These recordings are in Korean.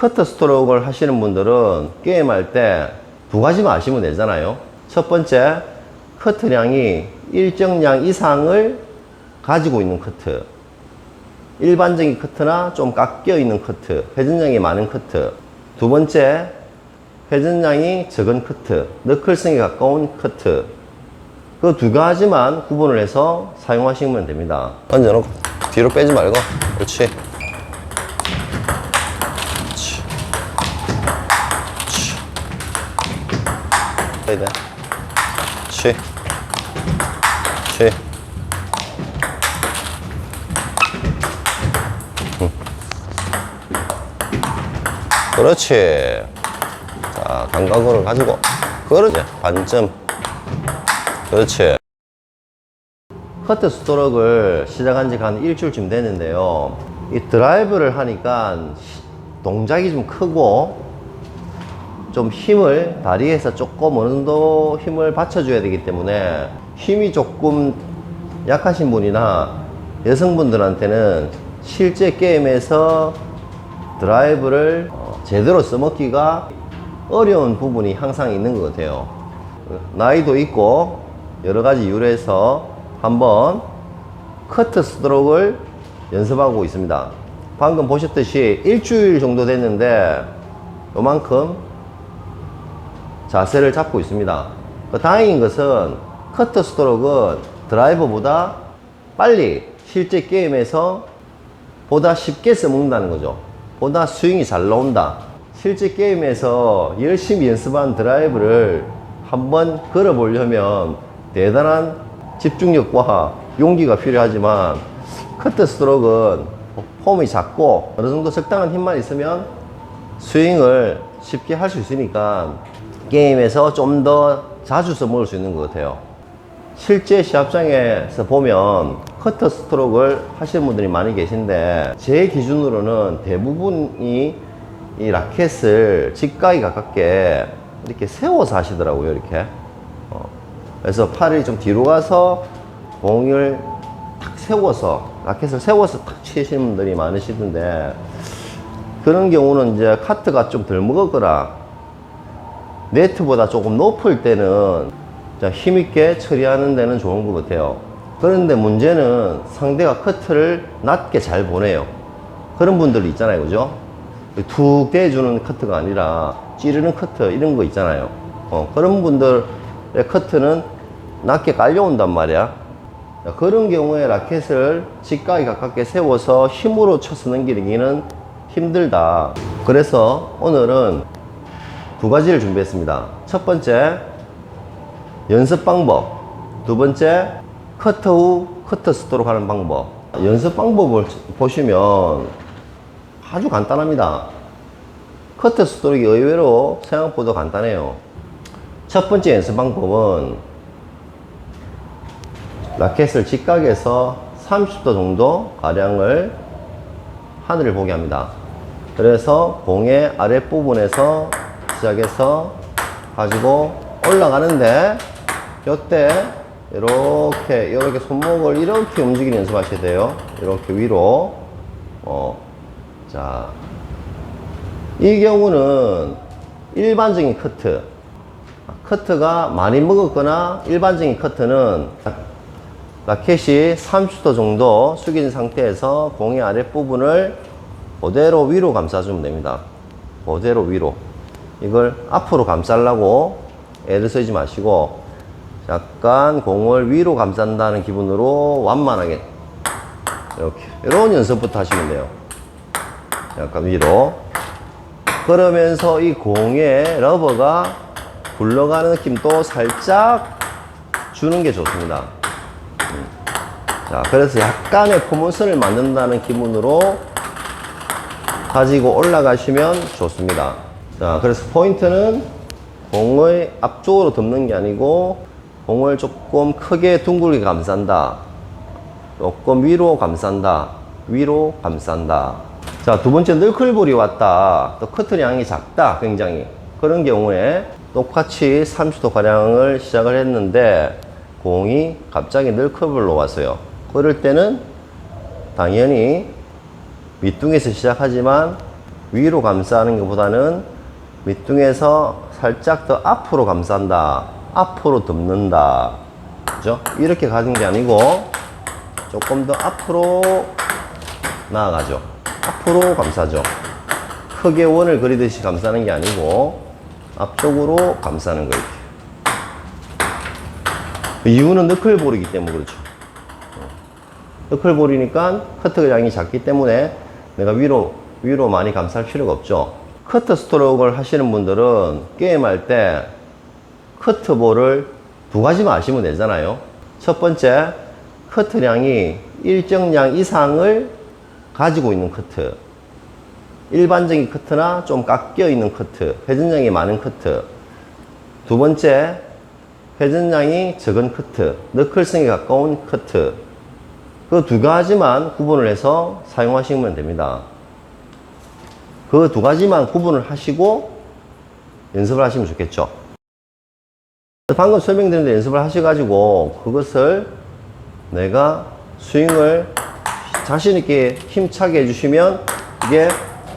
커터 스트로크를 하시는 분들은 게임할 때 두 가지만 아시면 되잖아요. 첫 번째, 커트량이 일정량 이상을 가지고 있는 커트. 일반적인 커트나 좀 깎여 있는 커트, 회전량이 많은 커트. 두 번째, 회전량이 적은 커트, 너클성에 가까운 커트. 그 두 가지만 구분을 해서 사용하시면 됩니다. 얹어놓고 뒤로 빼지 말고. 그렇지. 그렇지. 해야 돼. 그렇지. 그렇지. 그렇지. 자, 감각을 가지고. 그렇지. 반점. 그렇지. 커트 스트로크를 시작한 지가 한 일주일쯤 됐는데요. 이 드라이브를 하니까 시- 동작이 좀 크고 좀 힘을 다리에서 조금 어느 정도 힘을 받쳐줘야 되기 때문에 힘이 조금 약하신 분이나 여성분들한테는 실제 게임에서 드라이브를 어, 제대로 써먹기가 어려운 부분이 항상 있는 것 같아요. 나이도 있고 여러 가지 이유로 해서 한번 커트 스트로크를 연습하고 있습니다. 방금 보셨듯이 일주일 정도 됐는데 요만큼 자세를 잡고 있습니다. 그 다행인 것은 커트 스트로크는 드라이버보다 빨리 실제 게임에서 보다 쉽게 써먹는다는 거죠. 보다 스윙이 잘 나온다. 실제 게임에서 열심히 연습한 드라이브를 한번 걸어보려면 대단한 집중력과 용기가 필요하지만 커트 스트로크는 폼이 작고 어느 정도 적당한 힘만 있으면 스윙을 쉽게 할 수 있으니까 게임에서 좀 더 자주 써먹을 수 있는 것 같아요. 실제 시합장에서 보면 커터 스트로크를 하시는 분들이 많이 계신데 제 기준으로는 대부분이 이 라켓을 직각이 가깝게 이렇게 세워서 하시더라고요 이렇게 어. 그래서 팔이 좀 뒤로 가서 공을 탁 세워서 라켓을 세워서 탁 치시는 분들이 많으시던데 그런 경우는 이제 카트가 좀 덜 무겁거나 네트보다 조금 높을 때는 자, 힘있게 처리하는 데는 좋은 것 같아요. 그런데 문제는 상대가 커트를 낮게 잘 보내요. 그런 분들 있잖아요. 그죠? 툭 대주는 커트가 아니라 찌르는 커트 이런 거 있잖아요. 어, 그런 분들의 커트는 낮게 깔려온단 말이야. 자, 그런 경우에 라켓을 직각에 가깝게 세워서 힘으로 쳐서 넘기기는 힘들다. 그래서 오늘은 두 가지를 준비했습니다. 첫 번째, 연습 방법. 두 번째, 커터 후 커터 스트로크 하는 방법. 연습 방법을 보시면 아주 간단합니다. 커터 스트로크 의외로 생각보다 간단해요. 첫 번째 연습 방법은 라켓을 직각에서 30도 정도 가량을 하늘을 보게 합니다. 그래서 공의 아랫부분에서 시작해서 가지고 올라가는데 이때 이렇게 이렇게 손목을 이렇게 움직이는 연습하셔야 돼요. 이렇게 위로 어, 자, 이 경우는 일반적인 커트. 커트가 많이 먹었거나 일반적인 커트는 라켓이 30도 정도 숙인 상태에서 공의 아랫부분을 그대로 위로 감싸주면 됩니다. 그대로 위로. 이걸 앞으로 감싸려고 애를 쓰지 마시고 약간 공을 위로 감싼다는 기분으로 완만하게 이렇게 이런 연습부터 하시면 돼요. 약간 위로. 그러면서 이 공의 러버가 굴러가는 느낌도 살짝 주는 게 좋습니다. 음. 자, 그래서 약간의 포문선을 만든다는 기분으로 가지고 올라가시면 좋습니다. 자, 그래서 포인트는 공의 앞쪽으로 덮는 게 아니고 공을 조금 크게 둥글게 감싼다. 조금 위로 감싼다. 위로 감싼다. 자, 두 번째 늘클볼이 왔다. 또 커트량이 작다. 굉장히. 그런 경우에 똑같이 30도 가량을 시작을 했는데 공이 갑자기 늘클볼로 왔어요. 그럴 때는 당연히 밑둥에서 시작하지만 위로 감싸는 것보다는 밑둥에서 살짝 더 앞으로 감싼다. 앞으로 덮는다. 그죠? 이렇게 가는 게 아니고 조금 더 앞으로 나아가죠. 앞으로 감싸죠. 크게 원을 그리듯이 감싸는 게 아니고 앞쪽으로 감싸는 거 이렇게. 이유는 너클볼이기 때문에 그렇죠. 너클볼이니까 커터 양이 작기 때문에 내가 위로 위로 많이 감쌀 필요가 없죠. 커터 스트로크를 하시는 분들은 게임할 때 커트볼을 두 가지만 아시면 되잖아요. 첫 번째, 커트량이 일정량 이상을 가지고 있는 커트. 일반적인 커트나 좀 깎여 있는 커트, 회전량이 많은 커트. 두 번째, 회전량이 적은 커트, 너클성에 가까운 커트. 그 두 가지만 구분을 해서 사용하시면 됩니다. 그 두 가지만 구분을 하시고 연습을 하시면 좋겠죠. 방금 설명드린 데 연습을 하셔가지고 그것을 내가 스윙을 자신있게 힘차게 해주시면 이게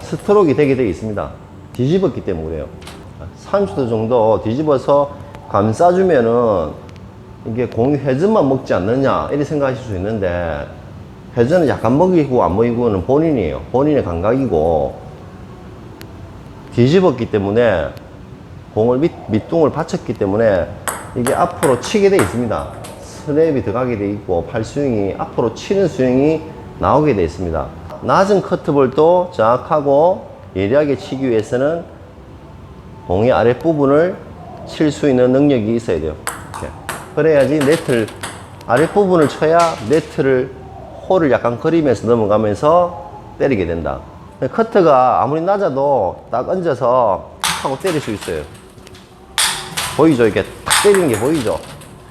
스트로크가 되게 되어 있습니다. 뒤집었기 때문에 그래요. 30도 정도 뒤집어서 감싸주면은 이게 공이 회전만 먹지 않느냐 이렇게 생각하실 수 있는데 회전은 약간 먹이고 안 먹이고는 본인이에요. 본인의 감각이고 뒤집었기 때문에 공을 밑, 밑둥을 받쳤기 때문에 이게 앞으로 치게 돼 있습니다. 스냅이 들어가게 돼 있고 팔 스윙이 앞으로 치는 스윙이 나오게 돼 있습니다. 낮은 커트볼도 정확하고 예리하게 치기 위해서는 공의 아랫부분을 칠 수 있는 능력이 있어야 돼요. 이렇게. 그래야지 네트를 아랫부분을 쳐야 네트를 홀을 약간 그리면서 넘어가면서 때리게 된다. 커트가 아무리 낮아도 딱 얹어서 탁 하고 때릴 수 있어요. 보이죠? 이렇게 탁 때리는 게 보이죠?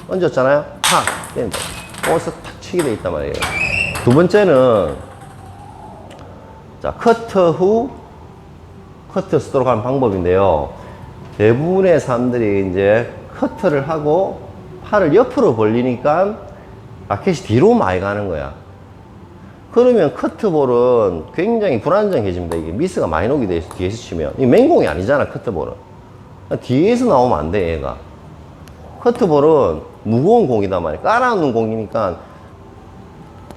얹었잖아요? 탁 때린다. 거기서 탁 치게 돼 있단 말이에요. 두 번째는 자, 커터 후 커트 스트로크 하는 방법인데요. 대부분의 사람들이 이제 커트를 하고 팔을 옆으로 벌리니까 라켓이 뒤로 많이 가는 거야. 그러면 커트볼은 굉장히 불안정해집니다. 이게 미스가 많이 오게 돼 있어, 뒤에서 치면. 이 맹공이 아니잖아, 커트볼은. 뒤에서 나오면 안 돼, 얘가. 커트볼은 무거운 공이단 말이야. 깔아놓는 공이니까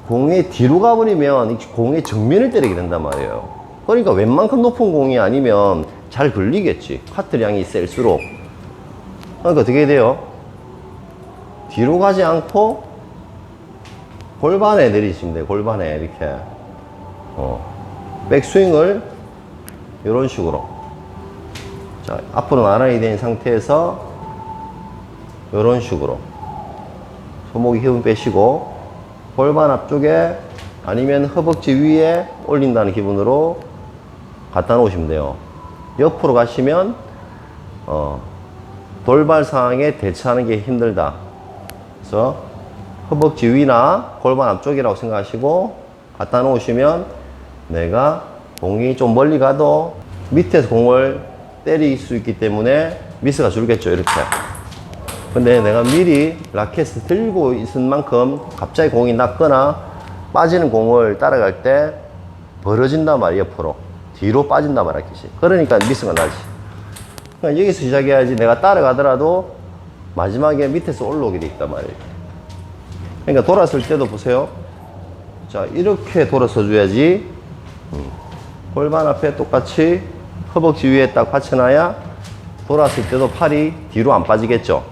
공의 뒤로 가버리면 이 공의 정면을 때리게 된단 말이에요. 그러니까 웬만큼 높은 공이 아니면 잘 걸리겠지. 카트량이 셀수록. 그러니까 어떻게 돼요? 뒤로 가지 않고 골반에 내리시면 돼요. 골반에 이렇게. 어. 백스윙을 이런 식으로. 자, 앞으로 나란히 된 상태에서 이런 식으로. 손목에 힘을 빼시고 골반 앞쪽에 아니면 허벅지 위에 올린다는 기분으로 갖다 놓으시면 돼요. 옆으로 가시면 어, 돌발 상황에 대처하는 게 힘들다. 그래서 허벅지 위나 골반 앞쪽이라고 생각하시고 갖다 놓으시면 내가 공이 좀 멀리 가도 밑에서 공을 때릴 수 있기 때문에 미스가 줄겠죠. 이렇게. 근데 내가 미리 라켓을 들고 있은 만큼 갑자기 공이 낮거나 빠지는 공을 따라갈 때 벌어진단 말이야 옆으로 뒤로 빠진단 말이야 라켓이 그러니까 미스가 나지 그러니까 여기서 시작해야지 내가 따라가더라도 마지막에 밑에서 올라오게 돼 있단 말이에요 그러니까 돌았을 때도 보세요. 자 이렇게 돌아서 줘야지. 음. 골반 앞에 똑같이 허벅지 위에 딱 받쳐놔야 돌았을 때도 팔이 뒤로 안 빠지겠죠.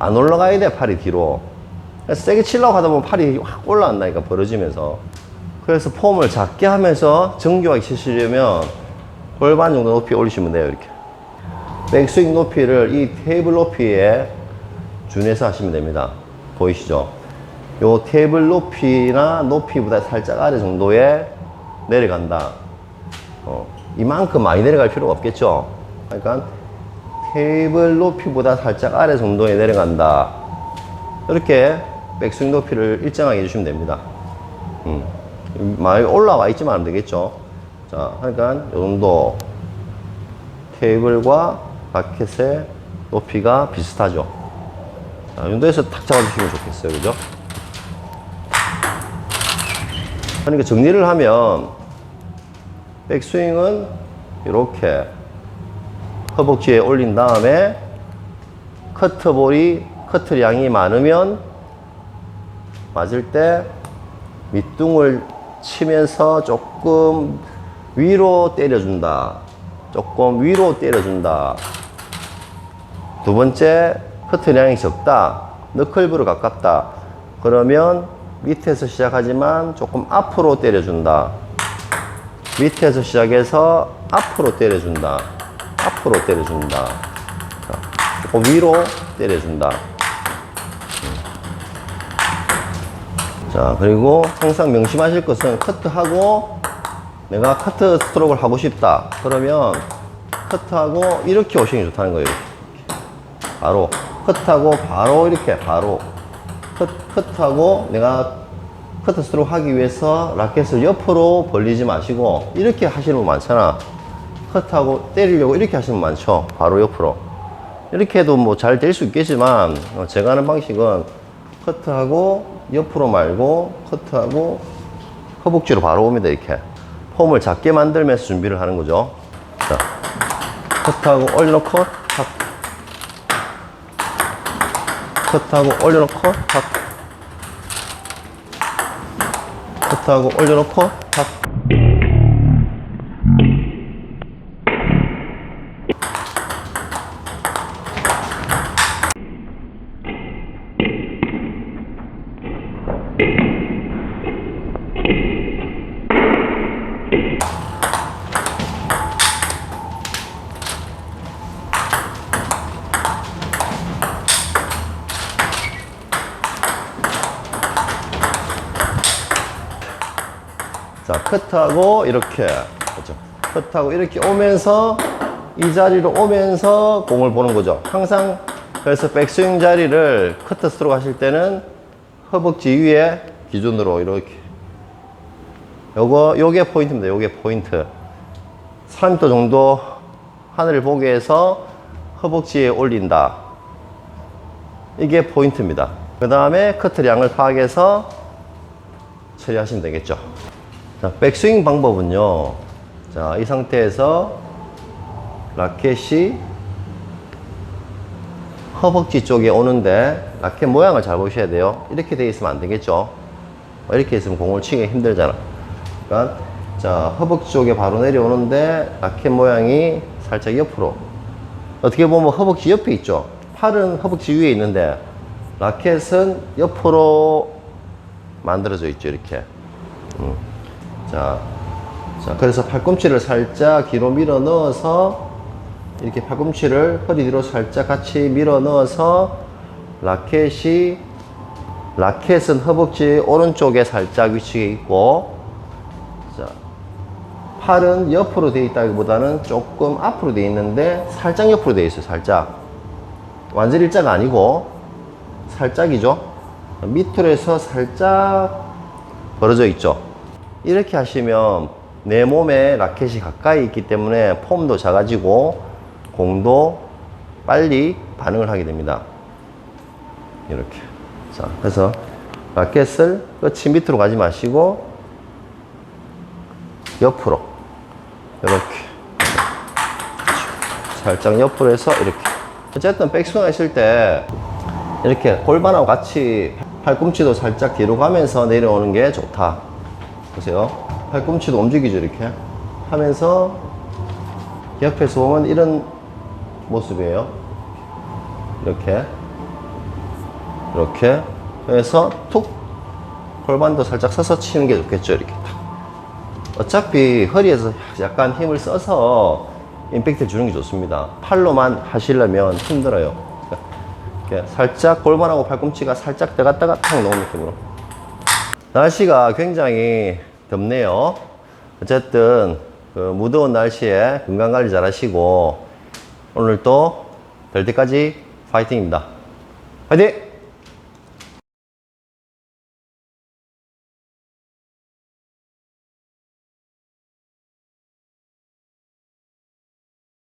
안 올라가야 돼 팔이 뒤로. 그래서 세게 치려고 하다 보면 팔이 확 올라간다니까 벌어지면서. 그래서 폼을 작게 하면서 정교하게 치시려면 골반 정도 높이 올리시면 돼요 이렇게. 백스윙 높이를 이 테이블 높이에 준해서 하시면 됩니다. 보이시죠 요 테이블 높이나 높이보다 살짝 아래 정도에 내려간다 어, 이만큼 많이 내려갈 필요가 없겠죠 그러니까 테이블 높이보다 살짝 아래 정도에 내려간다. 이렇게 백스윙 높이를 일정하게 해주시면 됩니다. 음. 많이 올라와 있지만 안 되겠죠. 자, 그러니까 이 정도 테이블과 바켓의 높이가 비슷하죠. 자, 이 정도에서 탁 잡아주시면 좋겠어요. 그죠? 그러니까 정리를 하면 백스윙은 이렇게 허벅지에 올린 다음에 커트볼이 커트량이 많으면 맞을 때 밑둥을 치면서 조금 위로 때려준다. 조금 위로 때려준다. 두 번째, 커트량이 적다. 너클브로 가깝다. 그러면 밑에서 시작하지만 조금 앞으로 때려준다. 밑에서 시작해서 앞으로 때려준다. 앞으로 때려준다. 자, 조금 위로 때려준다. 자, 그리고 항상 명심하실 것은 커트하고 내가 커트 스트로크를 하고 싶다. 그러면 커트하고 이렇게 오시는 게 좋다는 거예요. 바로 커트하고 바로 이렇게 바로 컷, 커트하고 내가 커트 스트로크 하기 위해서 라켓을 옆으로 벌리지 마시고 이렇게 하시는 분 많잖아. 커트하고 때리려고 이렇게 하시는 분 많죠. 바로 옆으로. 이렇게 해도 뭐 잘 될 수 있겠지만 어, 제가 하는 방식은 커트하고 옆으로 말고 커트하고 허벅지로 바로 옵니다 이렇게 폼을 작게 만들면서 준비를 하는 거죠 자 커트하고 올려놓고 탁 커트하고 올려놓고 탁 커트하고 올려놓고 탁 자, 커트하고 이렇게 그렇죠. 커트하고 이렇게 오면서 이 자리로 오면서 공을 보는 거죠. 항상 그래서 백스윙 자리를 커트 스트로크 하실 때는 허벅지 위에 기준으로 이렇게 요거 요게 포인트입니다. 요게 포인트. 3m 정도 하늘을 보게 해서 허벅지에 올린다. 이게 포인트입니다. 그 다음에 커트량을 파악해서 처리하시면 되겠죠. 자, 백스윙 방법은요. 자, 이 상태에서 라켓이 허벅지 쪽에 오는데 라켓 모양을 잘 보셔야 돼요. 이렇게 돼 있으면 안 되겠죠. 이렇게 있으면 공을 치기 힘들잖아. 그러니까 자, 허벅지 쪽에 바로 내려오는데 라켓 모양이 살짝 옆으로. 어떻게 보면 허벅지 옆에 있죠. 팔은 허벅지 위에 있는데 라켓은 옆으로 만들어져 있죠. 이렇게. 음. 자, 자, 그래서 팔꿈치를 살짝 뒤로 밀어 넣어서 이렇게 팔꿈치를 허리 뒤로 살짝 같이 밀어 넣어서 라켓이 라켓은 허벅지 오른쪽에 살짝 위치해 있고 자, 팔은 옆으로 되어 있다기보다는 조금 앞으로 되어 있는데 살짝 옆으로 되어 있어요. 살짝 완전 일자가 아니고 살짝이죠. 밑으로 해서 살짝 벌어져 있죠. 이렇게 하시면 내 몸에 라켓이 가까이 있기 때문에 폼도 작아지고 공도 빨리 반응을 하게 됩니다. 이렇게. 자, 그래서 라켓을 끝이 밑으로 가지 마시고 옆으로 이렇게 살짝 옆으로 해서 이렇게 어쨌든 백스윙 하실 때 이렇게 골반하고 같이 팔꿈치도 살짝 뒤로 가면서 내려오는 게 좋다 보세요. 팔꿈치도 움직이죠 이렇게. 하면서 옆에서 보면 이런 모습이에요. 이렇게. 이렇게 해서 툭 골반도 살짝 서서 치는 게 좋겠죠 이렇게 탁. 어차피 허리에서 약간 힘을 써서 임팩트를 주는 게 좋습니다. 팔로만 하시려면 힘들어요. 이렇게 살짝 골반하고 팔꿈치가 살짝 들어갔다가 탁 놓은 느낌으로 날씨가 굉장히 덥네요. 어쨌든 그 무더운 날씨에 건강 관리 잘 하시고 오늘 또 될 때까지 파이팅입니다. 파이팅!